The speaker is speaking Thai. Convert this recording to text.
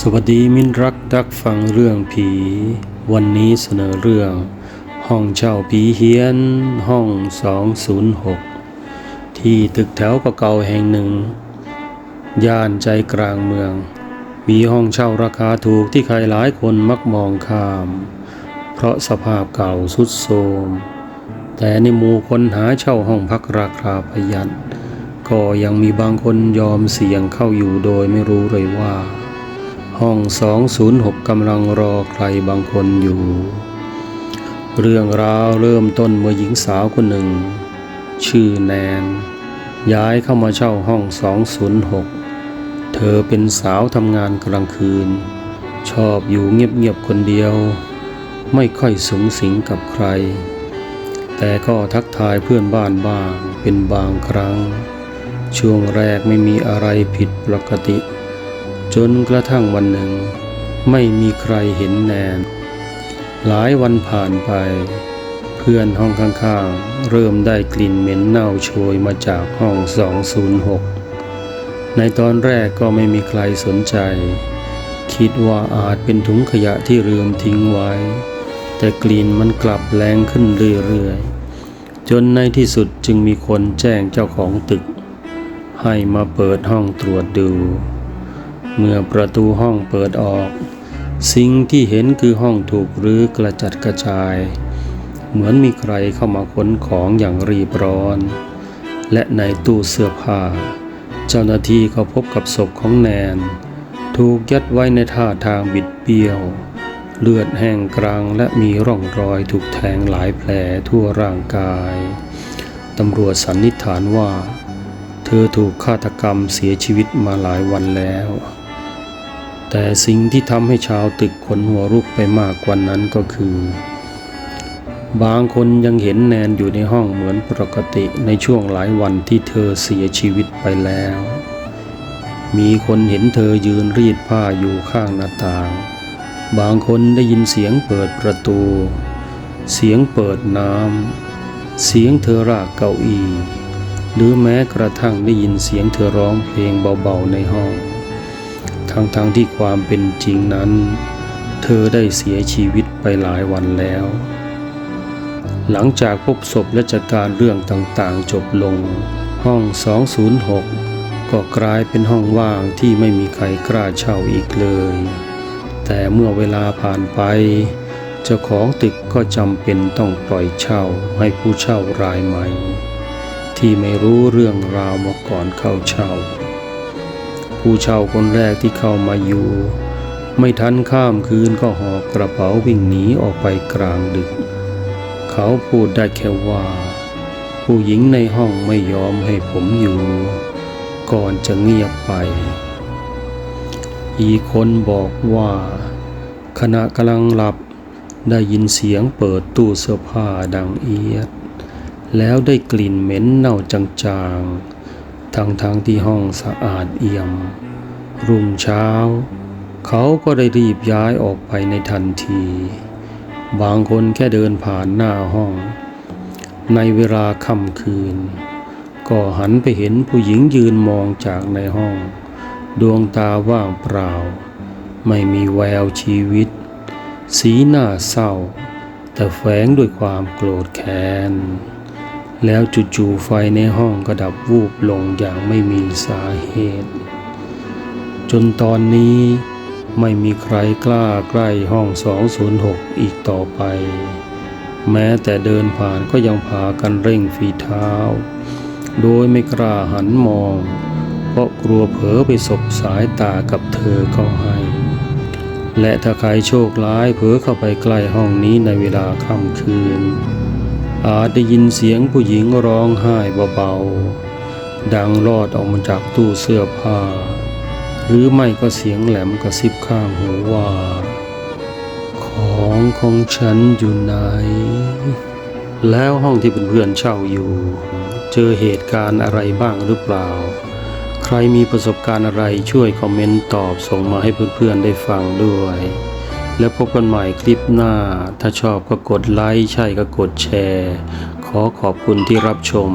สวัสดีมินรักดักฟังเรื่องผี วันนี้เสนอเรื่อง ห้องเช่าผีเฮียน ห้อง 206 ที่ตึกแถวเก่าแห่งหนึ่ง ย่านใจกลางเมือง มีห้องเช่าราคาถูกที่ใครหลายคนมักมองข้าม เพราะสภาพเก่าสุดโทรมแต่ในหมู่คนหาเช่าห้องพักราคาประหยัดก็ยังมีบางคนยอมเสี่ยงเข้าอยู่โดยไม่รู้เลยว่า ห้อง 206กำลังรอใครบางคนอยู่ เรื่องราวเริ่มต้นเมื่อหญิงสาวคนหนึ่ง ชื่อแนน ย้ายเข้ามาเช่าห้อง 206 เธอเป็นสาวทำงานกลางคืน ชอบอยู่เงียบๆคนเดียว ไม่ค่อยสูงสิงกับใคร แต่ก็ทักทายเพื่อนบ้านบ้างเป็นบางครั้ง ช่วงแรกไม่มีอะไรผิดปกติ จนกระทั่งวันหนึ่ง ไม่มีใครเห็นแนน หลายวันผ่านไป เพื่อนห้องข้างๆ เริ่มได้กลิ่นเหม็นเน่าโชยมาจากห้อง 206 ในตอนแรกก็ไม่มีใครสนใจ คิดว่าอาจเป็นถุงขยะที่ลืมทิ้งไว้ แต่กลิ่นมันกลับแรงขึ้นเรื่อยๆ จนในที่สุดจึงมีคนแจ้งเจ้าของตึก ให้มาเปิดห้องตรวจดู เมื่อประตูห้องเปิดออก สิ่งที่เห็นคือห้องถูกรื้อกระจัดกระจาย เหมือนมีใครเข้ามาขนของอย่างรีบร้อน และในตู้เสื้อผ้า เจ้าหน้าที่ก็พบกับศพของแนน ถูกยัดไว้ในท่าทางบิดเบี้ยว เลือดแห้งกรางและมีร่องรอยถูกแทงหลายแผลทั่วร่างกายตำรวจสันนิษฐานว่า เธอถูกฆาตกรรมเสียชีวิตมาหลายวันแล้ว แต่สิ่งที่ทำให้ชาวตึกขนหัวรุกไปมากกว่านั้นก็คือ บางคนยังเห็นแนนอยู่ในห้องเหมือนปกติในช่วงหลายวันที่เธอเสียชีวิตไปแล้ว มีคนเห็นเธอยืนรีดผ้าอยู่ข้างหน้าต่าง บางคนได้ยินเสียงเปิดประตู เสียงเปิดน้ำ เสียงเธอรากเก้าอี้หรือแม้กระทั่งได้ยินเสียงเธอร้องเพลงเบาๆในห้อง ทั้งๆทที่ความเป็นจริงนั้น เธอได้เสียชีวิตไปหลายวันแล้ว หลังจากพบศพและจัดการเรื่องต่างๆจบลง ห้อง 206 ก็กลายเป็นห้องว่างที่ไม่มีใครกล้าเช่าอีกเลย แต่เมื่อเวลาผ่านไป เจ้าของตึกก็จำเป็นต้องปล่อยเช่าให้ผู้เช่ารายใหม่ ที่ไม่รู้เรื่องราวมาก่อนเข้าเช่า ผู้เช่าคนแรกที่เข้ามาอยู่ ไม่ทันข้ามคืนก็หอบกระเป๋าวิ่งหนีออกไปกลางดึก เขาพูดได้แค่ว่า ผู้หญิงในห้องไม่ยอมให้ผมอยู่ ก่อนจะเงียบไป อีกคนบอกว่า ขณะกำลังหลับได้ยินเสียงเปิดตู้เสื้อผ้าดังเอียด แล้วได้กลิ่นเหม็นเน่าจางๆ ทั้งทางที่ห้องสะอาดเอี่ยม รุ่งเช้า เขาก็ได้รีบย้ายออกไปในทันที บางคนแค่เดินผ่านหน้าห้อง ในเวลาค่ำคืน ก็หันไปเห็นผู้หญิงยืนมองจากในห้อง ดวงตาว่างเปล่า ไม่มีแววชีวิต สีหน้าเศร้า แต่แฝงด้วยความโกรธแค้น แล้วจู่ๆไฟในห้องก็ดับวูบลงอย่างไม่มีสาเหตุ จนตอนนี้ไม่มีใครกล้าใกล้ห้อง 206 อีกต่อไป แม้แต่เดินผ่านก็ยังพากันเร่งฝีเท้า โดยไม่กล้าหันมอง เพราะกลัวเผลอไปสบสายตากับเธอเข้าให้ และถ้าใครโชคร้ายเผลอเข้าไปใกล้ห้องนี้ในเวลาค่ำคืน อาจได้ยินเสียงผู้หญิงร้องไห้เบาๆ ดังรอดออกมาจากตู้เสื้อผ้า หรือไม่ก็เสียงแหลมกระซิบข้างหูว่า ของของฉันอยู่ไหน แล้วห้องที่เพื่อนๆเช่าอยู่ เจอเหตุการณ์อะไรบ้างหรือเปล่า ใครมีประสบการณ์อะไรช่วยคอมเมนต์ตอบส่งมาให้เพื่อนๆได้ฟังด้วย แล้วพบกันใหม่คลิปหน้า ถ้าชอบก็กดไลค์ ใช่ก็กดแชร์ ขอขอบคุณที่รับชม